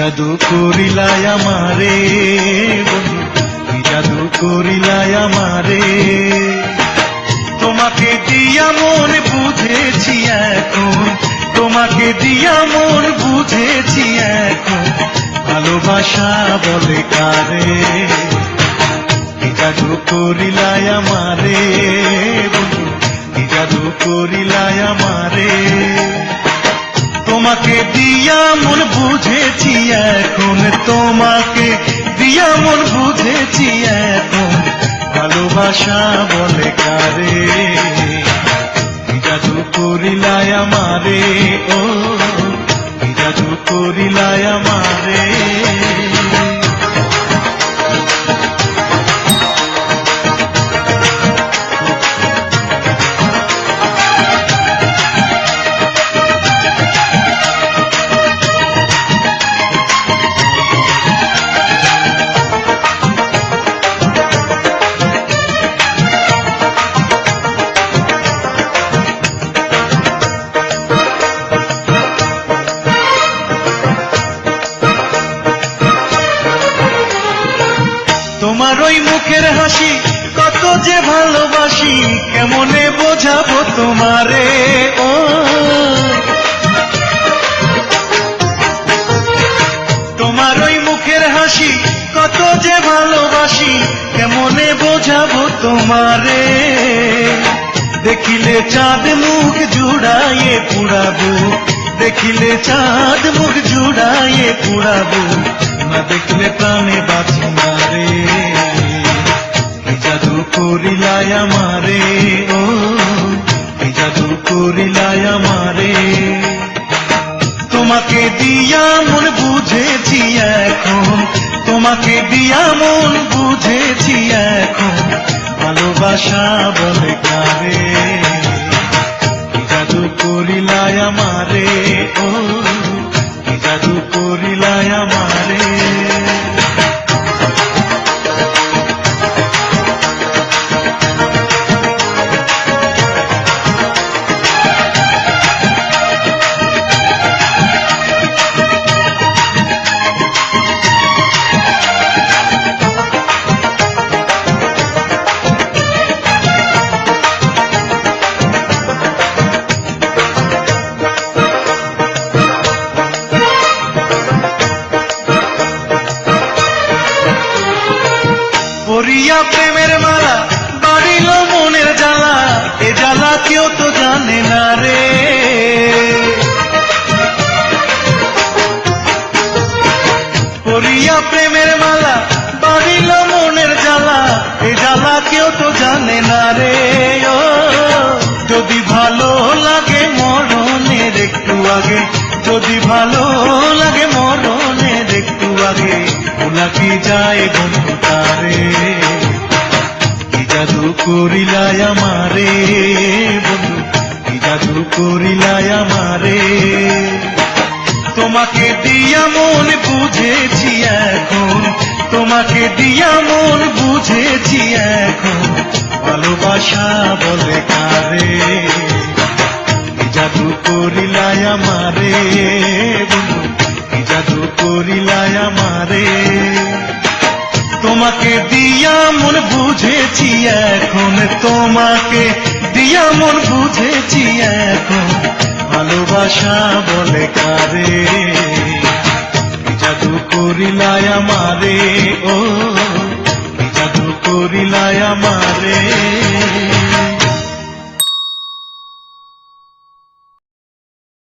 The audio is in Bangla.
জাদু করিলাই আমারে জাদু করিলাই আমারে। তোমাকে দিয়া মন বুঝেছি এখন, তোমাকে দিয়া মন বুঝেছি এখন, ভালোবাসা বলে কারে? জাদু করিলাই আমারে জাদু করিলাই আমারে। তোমাকে দিয়া মন বুঝেছি এখন, তোমাকে দিয়া মন বুঝেছি এখন। ভালোবাসা বলে কারে? জাদু করিলায় আমারে, ও? জাদু করিলায় আমারে? ওই মুখের হাসি, কত যে ভালোবাসি, কেমনে বোঝাবো তোমারে? ও। তোমার ওই মুখের হাসি, কত যে ভালোবাসি, কেমনে বোঝাবো তোমারে? দেখিলে চাঁদ মুখ জুড়াইয়ে পুরাবো দেখিলে চাঁদ মুখ জুড়াইয়ে পুরাবো না দেখলে প্রাণে বাঁচি জাদু করিলাই আমারে। তোমাকে দিয়া মন বুঝেছি এখন, তোমাকে দিয়া মন বুঝেছি এখন, ভালোবাসা বলে কারে। জাদু করিলাই আমারে, ও জাদু করিলাই পরিয়া প্রেমের মালা, বাড়িল মনের জ্বালা। এ জ্বালা কেউ তো জানে না রে। পরিয়া প্রেমের মালা, বাড়িল মনের জ্বালা। এ জ্বালা কেউ তো জানে না রে। যদি ভালো লাগে মরণের একটু আগে, যদি ভালো লাগে মরণের একটু আগে। কি যায় বন্ধু তারে? কি জাদু করিলাই আমারে বন্ধু? কি জাদু করিলাই আমারে? তোমাকে দিয়া মন বুঝেছি এখন। তোমাকে দিয়া মন বুঝেছি এখন। ভালোবাসা বলে কারে? জাদু করিলাই আমারে? তোমাকে দিয়া মন বুঝেছি এখন, তোমাকে দিয়া মন বুঝেছি এখন। ভালোবাসা বলে কারে? জাদু করিলাই আমারে? ও জাদু করিলাই আমারে?